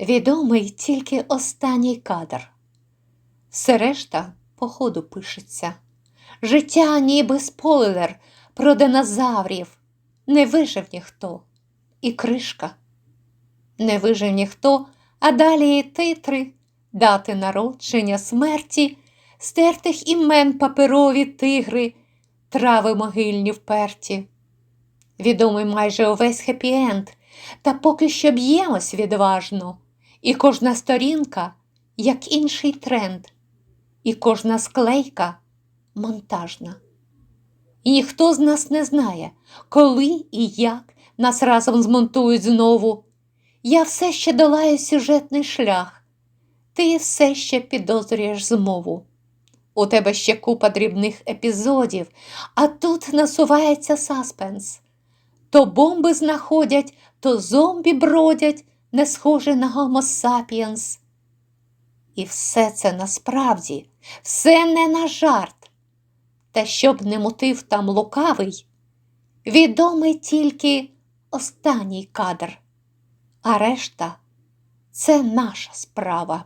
Відомий тільки останній кадр. Все решта по ходу пишеться. Життя ніби спойлер про динозаврів. Не вижив ніхто. І кришка. Не вижив ніхто, а далі і титри, дати народження, смерті, стертих імен паперові тигри, трави могильні вперті. Відомий майже увесь хеппі-енд, та поки що б'ємось відважно, і кожна сторінка, як інший тренд, і кожна склейка монтажна. І ніхто з нас не знає, коли і як нас разом змонтують знову. Я все ще долаю сюжетний шлях, ти все ще підозрюєш змову. У тебе ще купа дрібних епізодів, а тут насувається саспенс. То бомби знаходять, то зомбі бродять, не схоже на Homo sapiens. І все це насправді, все не на жарт. Та щоб не мутив там лукавий, відомий тільки останній кадр, а решта це наша справа.